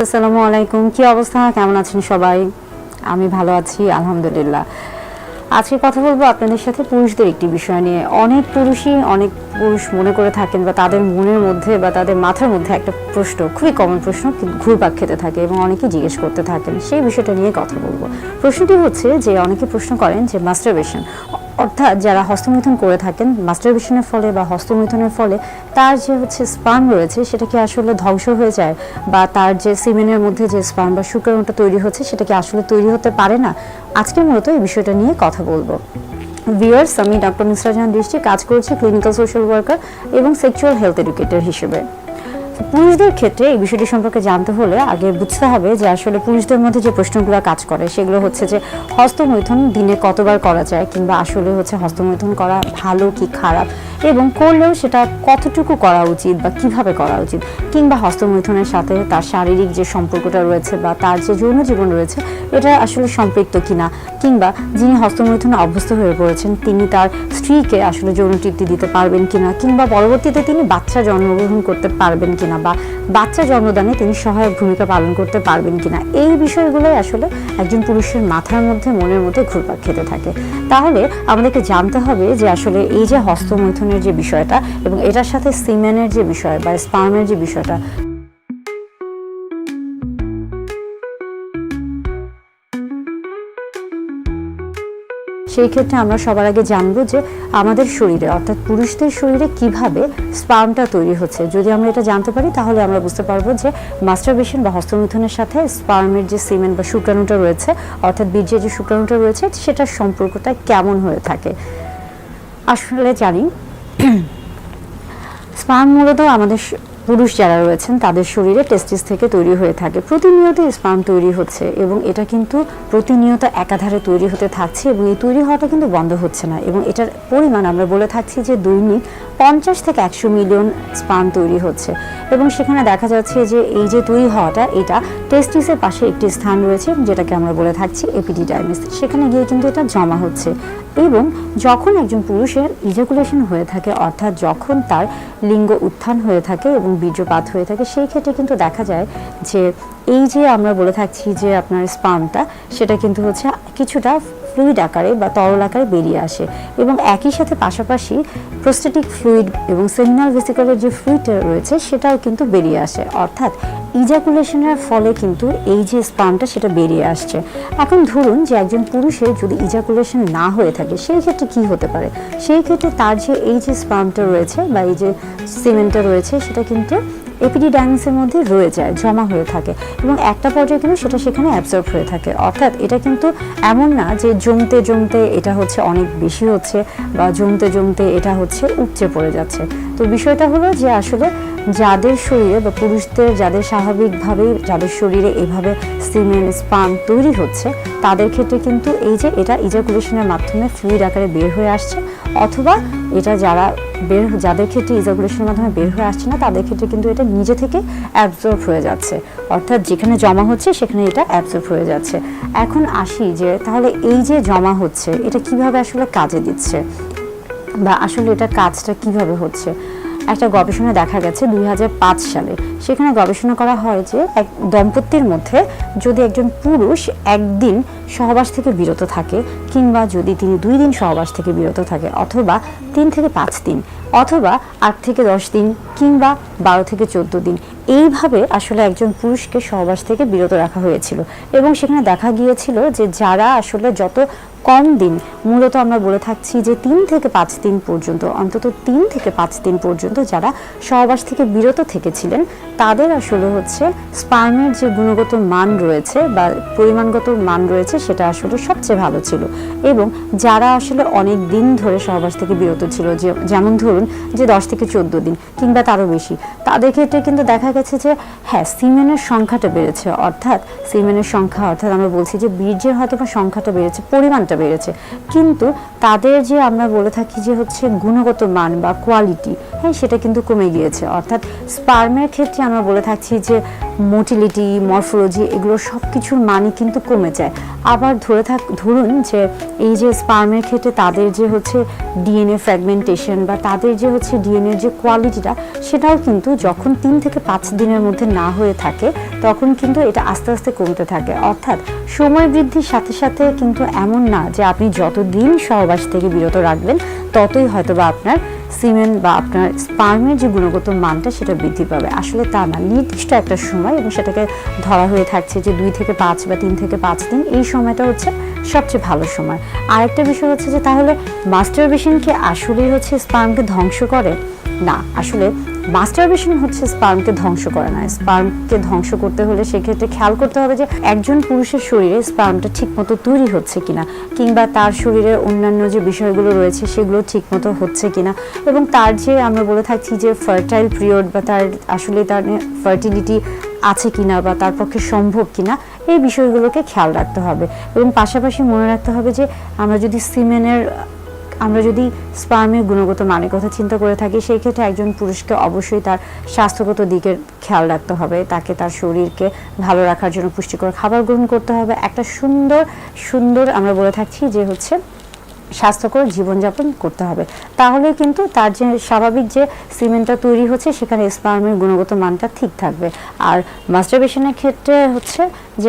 আসসালামু আলাইকুম। কি অবস্থা? কেমন আছেন সবাই? আমি ভালো আছি, আলহামদুলিল্লাহ। আজকে কথা বলব আপনাদের সাথে পুরুষদের একটি বিষয় নিয়ে। অনেক পুরুষই অনেক পুরুষ মনে করে থাকেন বা তাদের মনের মধ্যে বা তাদের মাথার মধ্যে একটা প্রশ্ন, খুবই কমন প্রশ্ন, ঘুরপাক খেতে থাকে এবং অনেকে জিজ্ঞেস করতে থাকেন। সেই বিষয়টা নিয়ে কথা বলব। প্রশ্নটি হচ্ছে যে, অনেকে প্রশ্ন করেন যে মাস্টারবেশন অর্থাৎ যারা হস্তমৈথুন করে থাকেন মাস্টারবেশনের ফলে বা হস্তমৈথুনের ফলে, তার যে হচ্ছে স্পার্ম রয়েছে, সেটা কি আসলে ধ্বংস হয়ে যায়? বা তার যে সিমেনের মধ্যে যে স্পার্ম বা শুক্রাণুটা তৈরি হচ্ছে, সেটা কি আসলে তৈরি হতে পারে না? আজকে মূলত এই বিষয়টা নিয়ে কথা বলব। ভিউয়ার্স আমি ডক্টর নুসরা জাহান দৃষ্টি, কাজ করছি ক্লিনিক্যাল সোশ্যাল ওয়ার্কার এবং সেক্সুয়াল হেলথ এডুকেটর হিসেবে। পুরুষদের ক্ষেত্রে এই বিষয়টি সম্পর্কে জানতে হলে আগে বুঝতে হবে যে আসলে পুরুষদের মধ্যে যে প্রশ্নগুলো কাজ করে, সেগুলো হচ্ছে যে হস্তমৈথুন দিনে কতবার করা যায় কিংবা আসলে হচ্ছে হস্তমৈথুন করা ভালো কি খারাপ? এবং করলেও সেটা কতটুকু করা উচিত বা কীভাবে করা উচিত? কিংবা হস্তমৈথুনের সাথে তার শারীরিক যে সম্পর্কটা রয়েছে বা তার যে যৌন জীবন রয়েছে, এটা আসলে সম্পৃক্ত কিনা? কিংবা যিনি হস্তমৈথুনে অভ্যস্ত হয়ে পড়েছেন, তিনি তার স্ত্রীকে আসলে যৌন তৃপ্তি দিতে পারবেন কিনা? কিংবা পরবর্তীতে তিনি বাচ্চা জন্মগ্রহণ করতে পারবেন কিনা? বা বাচ্চা জন্মদানে তিনি সহায়ক ভূমিকা পালন করতে পারবেন কিনা? এই বিষয়গুলোই আসলে একজন পুরুষের মাথার মধ্যে মনের মধ্যে ঘুরপাক খেতে থাকে। তাহলে আমাদেরকে জানতে হবে যে আসলে এই যে হস্তমৈথুনের যে বিষয়টা এবং এটার সাথে সিমেনের যে বিষয় বা স্পার্মের যে বিষয়টা সেই ক্ষেত্রে আমরা সবার আগে জানব যে আমাদের শরীরে, অর্থাৎ পুরুষদের শরীরে কীভাবে স্পার্মটা তৈরি হচ্ছে। যদি আমরা এটা জানতে পারি, তাহলে আমরা বুঝতে পারব যে মাস্টারবেশন বা হস্তমিথুনের সাথে স্পার্মের যে সিমেন্ট বা শুক্রাণুটা রয়েছে, অর্থাৎ বীর্যের যে শুক্রাণুটা রয়েছে, সেটার সম্পর্কটা কেমন হয়ে থাকে। আসলে জানি স্পার্ম মূলত আমাদের পুরুষ যারা রয়েছেন, তাদের শরীরে টেস্টিস থেকে তৈরি হয়ে থাকে। প্রতিনিয়ত স্পাম তৈরি হচ্ছে এবং এটা কিন্তু প্রতিনিয়ত একাধারে তৈরি হতে থাকছে এবং এই তৈরি হওয়াটা কিন্তু বন্ধ হচ্ছে না এবং এটার পরিমাণ আমরা বলে থাকছি যে দৈনিক পঞ্চাশ থেকে একশো মিলিয়ন স্পাম তৈরি হচ্ছে। এবং সেখানে দেখা যাচ্ছে যে এই যে তৈরি হওয়াটা, এটা টেস্টিসের পাশে একটি স্থান রয়েছে, যেটাকে আমরা বলে থাকছি এপিডিডাইমিস সেখানে গিয়ে কিন্তু এটা জমা হচ্ছে। এবং যখন একজন পুরুষের ইজাকুলেশন হয়ে থাকে, অর্থাৎ যখন তার লিঙ্গ উত্থান হয়ে থাকে এবং বীর্যপাত হয়ে থাকে, সেই ক্ষেত্রে কিন্তু দেখা যায় যে এই যে আমরা বলে থাকছি যে আপনার স্পামটা, সেটা কিন্তু হচ্ছে কিছুটা ফ্লুইড আকারে বা তরল আকারে বেরিয়ে আসে এবং একই সাথে পাশাপাশি প্রোস্টেটিক ফ্লুইড এবং সেমিনাল ভেসিকলের যে ফ্লুইডটা রয়েছে, সেটাও কিন্তু বেরিয়ে আসে। অর্থাৎ ইজাকুলেশনের ফলে কিন্তু এই যে স্পামটা সেটা বেরিয়ে আসছে। এখন ধরুন যে একজন পুরুষের যদি ইজাকুলেশন না হয়ে থাকে, সেই ক্ষেত্রে কি হতে পারে? সেই ক্ষেত্রে তার যে এই যে স্পামটা রয়েছে বা এই যে সিমেন্টটা রয়েছে, সেটা কিন্তু এপিডিডাইমিসের মধ্যে রয়ে যায়, জমা হয়ে থাকে এবং একটা পর্যায়ে কিন্তু সেটা সেখানে অ্যাবজর্ব হয়ে থাকে। অর্থাৎ এটা কিন্তু এমন না যে জমতে জমতে এটা হচ্ছে অনেক বেশি হচ্ছে বা জমতে জমতে এটা হচ্ছে উপচে পড়ে যাচ্ছে। তো বিষয়টা হলো যে আসলে যাদের শরীরে বা পুরুষদের, যাদের স্বাভাবিকভাবেই যাদের শরীরে এভাবে সিমেন্ট, স্পাম তৈরি হচ্ছে, তাদের ক্ষেত্রে কিন্তু এই যে এটা ইজাকুলেশনের মাধ্যমে ফ্লুইড আকারে বের হয়ে আসছে, অথবা এটা যারা বের যাদের ক্ষেত্রে ইজাকুলেশনের মাধ্যমে বের হয়ে আসছে না, তাদের ক্ষেত্রে কিন্তু এটা নিজে থেকে অ্যাবজর্ব হয়ে যাচ্ছে। অর্থাৎ যেখানে জমা হচ্ছে, সেখানে এটা অ্যাবজর্ব হয়ে যাচ্ছে। এখন আসি যে, তাহলে এই যে জমা হচ্ছে, এটা কীভাবে আসলে কাজে দিচ্ছে? বা আসলে এটা কাজটা কীভাবে হচ্ছে? একটা গবেষণা দেখা গেছে দুই হাজার পাঁচ সালে। সেখানে গবেষণা করা হয় যে এক দম্পতির মধ্যে যদি একজন পুরুষ একদিন সহবাস থেকে বিরত থাকে কিংবা যদি তিনি দুই দিন সহবাস থেকে বিরত থাকে অথবা তিন থেকে পাঁচ দিন অথবা আট থেকে দশ দিন কিংবা বারো থেকে চোদ্দ দিন, এইভাবে আসলে একজন পুরুষকে সহবাস থেকে বিরত রাখা হয়েছিল। এবং সেখানে দেখা গিয়েছিল যে যারা আসলে যত কম দিন, মূলত আমরা বলে থাকছি যে তিন থেকে পাঁচ দিন পর্যন্ত, অন্তত তিন থেকে পাঁচ দিন পর্যন্ত যারা সহবাস থেকে বিরত থেকেছিলেন, তাদের আসলে হচ্ছে স্পার্মের যে গুণগত মান রয়েছে বা পরিমাণগত মান রয়েছে, সেটা আসলে সবচেয়ে ভালো ছিল। এবং যারা আসলে অনেক দিন ধরে সহবাস থেকে বিরত ছিল, যে যেমন ধরুন যে দশ থেকে চোদ্দ দিন কিংবা তারও বেশি, তাদের ক্ষেত্রে কিন্তু দেখা গেছে যে হ্যাঁ সিমেনের সংখ্যাটা বেড়েছে। অর্থাৎ সিমেনের সংখ্যা, অর্থাৎ আমরা বলছি যে বীর্যের হয়তো সংখ্যাটা বেড়েছে, পরিমাণটা বেড়েছে। কিন্তু তাদের যে আমরা বলে থাকি যে হচ্ছে গুণগত মান বা কোয়ালিটি হ্যাঁ সেটা কিন্তু কমে গিয়েছে। অর্থাৎ স্পার্মের ক্ষেত্রে আমরা বলে থাকছি যে মোটিলিটি মরফোলজি এগুলো সব কিছুর মানই কিন্তু কমে যায়। আবার ধরে থাক, ধরুন যে এই যে স্পার্মের ক্ষেত্রে তাদের যে হচ্ছে ডিএনএ ফ্র্যাগমেন্টেশন বা তাদের যে হচ্ছে ডিএনএ যে কোয়ালিটিটা সেটাও কিন্তু যখন তিন থেকে পাঁচ দিনের মধ্যে না হয়ে থাকে, তখন কিন্তু এটা আস্তে আস্তে কমতে থাকে। অর্থাৎ সময় বৃদ্ধির সাথে সাথে কিন্তু এমন না যে আপনি যতদিন সহবাস থেকে বিরত রাখবেন, ততই হয়তো বা আপনার সিমেন্ট বা আপনার স্পার্মের যে গুণগত মানটা সেটা বৃদ্ধি পাবে। আসলে তা না, নির্দিষ্ট একটা সময় এবং সেটাকে ধরা হয়ে থাকছে যে দুই থেকে পাঁচ বা তিন থেকে পাঁচ দিন, এই সময়টা হচ্ছে সবচেয়ে ভালো সময়। আরেকটা বিষয় হচ্ছে যে তাহলে মাস্টারবেশন কি আসলেই হচ্ছে স্পার্মকে ধ্বংস করে? না, আসলে মাস্টারবেশন হচ্ছে স্পার্মকে ধ্বংস করে না। স্পার্মকে ধ্বংস করতে হলে সেক্ষেত্রে খেয়াল করতে হবে যে একজন পুরুষের শরীরে স্পার্মটা ঠিকমতো তৈরি হচ্ছে কিনা, কিংবা তার শরীরে অন্যান্য যে বিষয়গুলো রয়েছে সেগুলো ঠিকমতো হচ্ছে কিনা, এবং তার যে আমরা বলে থাকছি যে ফার্টাইল পিরিয়ড বা তার আসলে তার ফার্টিলিটি আছে কিনা বা তার পক্ষে সম্ভব কিনা, এই বিষয়গুলোকে খেয়াল রাখতে হবে। এবং পাশাপাশি মনে রাখতে হবে যে আমরা যদি সিমেনের আমরা যদি স্পার্মের গুণগত মানের কথা চিন্তা করে থাকি, সেই ক্ষেত্রে একজন পুরুষকে অবশ্যই তার স্বাস্থ্যগত দিকের খেয়াল রাখতে হবে। তাকে তার শরীরকে ভালো রাখার জন্য পুষ্টিকর খাবার গ্রহণ করতে হবে। একটা সুন্দর সুন্দর আমরা বলে থাকছি যে হচ্ছে স্বাস্থ্যকর জীবনযাপন করতে হবে। তাহলে কিন্তু তার যে স্বাভাবিক যে সিমেন্টটা তৈরি হচ্ছে, সেখানে স্পার্মের গুণগত মানটা ঠিক থাকবে। আর মাস্টারবেশনের ক্ষেত্রে হচ্ছে যে